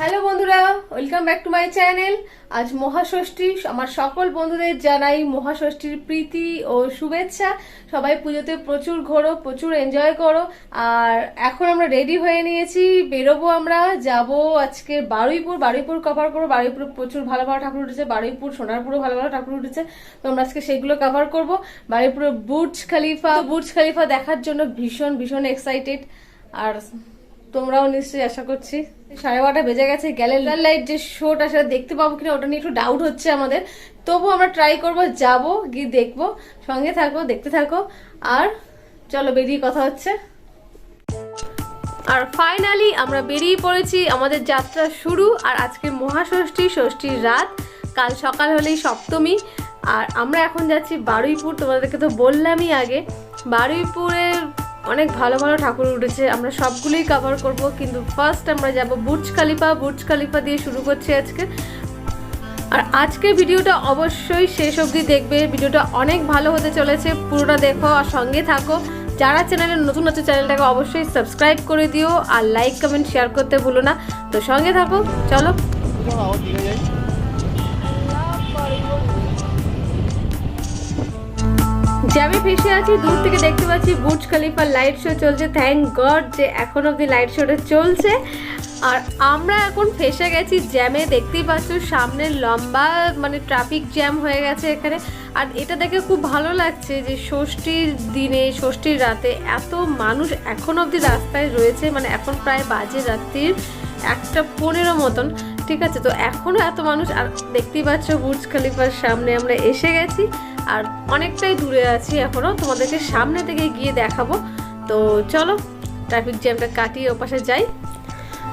Hello বন্ধুরা, welcome back to my channel. আজ মহাষষ্ঠী, আমার সকল বন্ধুদের জানাই মহাষষ্ঠীর প্রীতি ও শুভেচ্ছা। সবাই পুজোতে প্রচুর ঘোরো, প্রচুর এনজয় করো। আর এখন আমরা রেডি হয়ে নিয়েছি, বেরোবো আমরা। যাব আজকে বারুইপুর বারুইপুর কভার করব। বারুইপুর প্রচুর ভালো ভালো ঠাকুর উঠেছে। বারুইপুর সোনারপুরও ভালো ভালো ঠাকুর উঠেছে। তো আমরা আজকে সেগুলো কভার করব। বারুইপুরে বুর্জ খালিফা বুর্জ খালিফা দেখার জন্য ভীষণ ভীষণ এক্সাইটেড আর তোমরাও নিশ্চয়ই আশা করছি। সাড়ে বারোটা বেজে গেছে গ্যালেন্ডার লাইট যে শোটা সেটা দেখতে পাবো কিনা ওটা নিয়ে একটু ডাউট হচ্ছে আমাদের। তবু আমরা ট্রাই করব, যাব, গিয়ে দেখব, সঙ্গে থাকো দেখতে থাকো। আর চলো বেরিয়ে কথা হচ্ছে। আর ফাইনালি আমরা বেরিয়ে পড়েছি, আমাদের যাত্রা শুরু। আর আজকে মহাষষ্ঠী, ষষ্ঠীর রাত। কাল সকাল হলেই সপ্তমী। আর আমরা এখন যাচ্ছি বারুইপুর, তোমাদেরকে তো বললামই আগে। বারুইপুরের অনেক ভালো ভালো ঠাকুর উঠেছে, আমরা সবগুলোই কভার করব, কিন্তু ফার্স্ট আমরা যাব বুর্জ খালিফা বুর্জ খালিফা দিয়ে শুরু করছি আজকে। আর আজকের ভিডিওটা অবশ্যই শেষ অবধি দেখবে, ভিডিওটা অনেক ভালো হতে চলেছে, পুরোটা দেখো আর সঙ্গে থাকো। যারা চ্যানেলে নতুন আছে চ্যানেলটাকে অবশ্যই সাবস্ক্রাইব করে দিও আর লাইক কমেন্ট শেয়ার করতে ভুলো না। তো সঙ্গে থাকো, চলো। জ্যামে ফেসে আছি, দূর থেকে দেখতে পাচ্ছি বুর্জ খালিফার লাইট শো চলছে। থ্যাংক গড যে এখন অব্দি লাইট শোটা চলছে। আর আমরা এখন ফেসে গেছি জ্যামে দেখতেই পাচ্ছ সামনে লম্বা মানে ট্রাফিক জ্যাম হয়ে গেছে এখানে। আর এটা দেখে খুব ভালো লাগছে যে ষষ্ঠীর দিনে, ষষ্ঠীর রাতে এত মানুষ এখন অবধি রাস্তায় রয়েছে মানে এখন প্রায় বাজে রাত্রির একটা পনেরো মতন, ঠিক আছে? তো এখনও এত মানুষ, আর দেখতেই পাচ্ছ বুর্জ খালিফার সামনে আমরা এসে গেছি। আর অনেকটাই দূরে আছি এখনও তোমাদেরকে সামনে থেকে গিয়ে দেখাবো। তো চলো ট্রাফিক জ্যামটা কাটিয়ে ওপাশে যাই।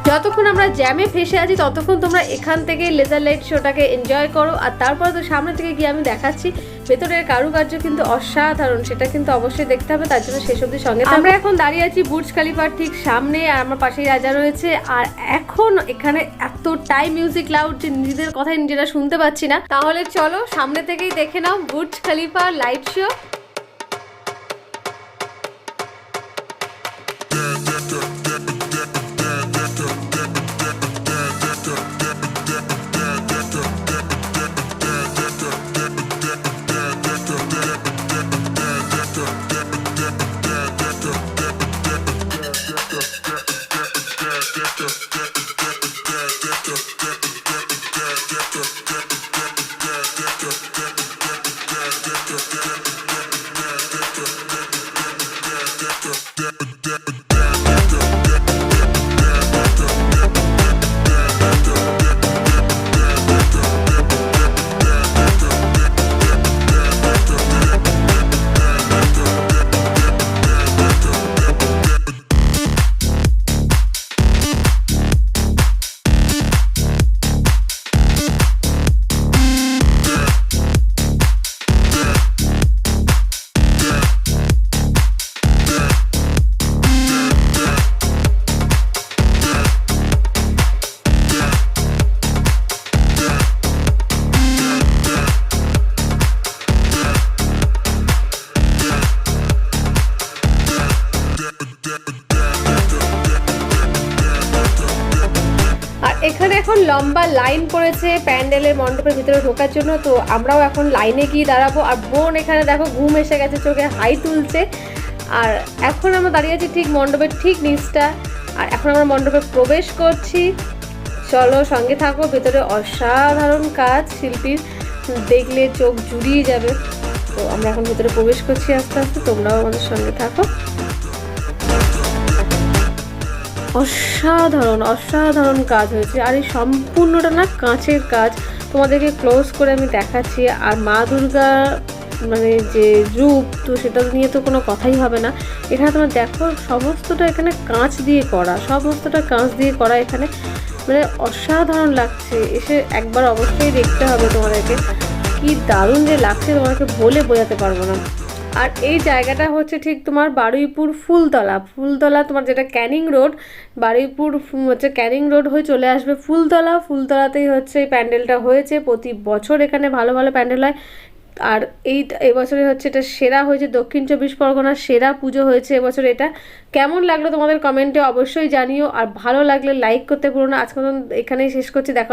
যতক্ষণ আমরা জ্যামে ফেসে আছি, ততক্ষণ তোমরা এখান থেকে লেজার লাইট শোটাকে এনজয় করো। আর তারপরে তো সামনে থেকে গিয়ে আমি দেখাচ্ছি ভেতরের কারুকার্য কিন্তু অসাধারণ, সেটা কিন্তু অবশ্যই দেখতে হবে, তার জন্য শেষ অব্দি সঙ্গে আমরা এখন দাঁড়িয়ে আছি বুর্জ খালিফার ঠিক সামনে, আর আমার পাশেই রাজা রয়েছে। আর এখন এখানে এতটাই মিউজিক লাউড যে নিজেদের কথাই নিজেরা শুনতে পাচ্ছি না। তাহলে চলো সামনে থেকেই দেখে নাও বুর্জ খালিফা লাইট শো এখানে লম্বা লাইন পড়েছে প্যান্ডেলের মণ্ডপের ভিতরে ঢোকার জন্য, তো আমরাও এখন লাইনে গিয়ে দাঁড়াবো। আর বোন এখানে দেখো, ঘুম এসে গেছে, চোখে হাই তুলছে। আর এখন আমরা দাঁড়িয়ে আছি ঠিক মণ্ডপের ঠিক নিচটা। আর এখন আমরা মণ্ডপে প্রবেশ করছি। চলো সঙ্গে থাকো, ভেতরে অসাধারণ কাজ শিল্পীর দেখলে চোখ জুড়িয়ে যাবে। তো আমরা এখন ভেতরে প্রবেশ করছি আস্তে আস্তে, তোমরাও আমাদের সঙ্গে থাকো। অসাধারণ অসাধারণ কাজ হয়েছে। আর এই সম্পূর্ণটা না কাঁচের কাজ। তোমাদেরকে ক্লোজ করে আমি দেখাচ্ছি। আর মা দুর্গা মানে যে রূপ, তো সেটা নিয়ে তো কোনো কথাই হবে না। এখানে তোমরা দেখো সমস্তটা এখানে কাঁচ দিয়ে করা। সমস্তটা কাঁচ দিয়ে করা এখানে। মানে অসাধারণ লাগছে। এসে একবার অবশ্যই দেখতে হবে তোমাদেরকে। কি দারুণ যে লাগছে তোমাকে বলে বোঝাতে পারব না। আর এই জায়গাটা হচ্ছে ঠিক তোমার বারুইপুর ফুলতলা। ফুলতলা তোমার যেটা ক্যানিং রোড, বারুইপুর হচ্ছে ক্যানিং রোড হয়ে চলে আসবে ফুলতলা। ফুলতলাতেই হচ্ছে এই প্যান্ডেলটা হয়েছে। প্রতি বছর এখানে ভালো ভালো প্যান্ডেল হয়। আর এই এবছরে হচ্ছে এটা সেরা হয়েছে দক্ষিণ চব্বিশ পরগনার সেরা পুজো হয়েছে এবছর এটা। কেমন লাগল তোমাদের কমেন্টে অবশ্যই জানিও। আর ভালো লাগলে লাইক করতে ভুলো না। আজকে এখানেই শেষ করছি। দেখা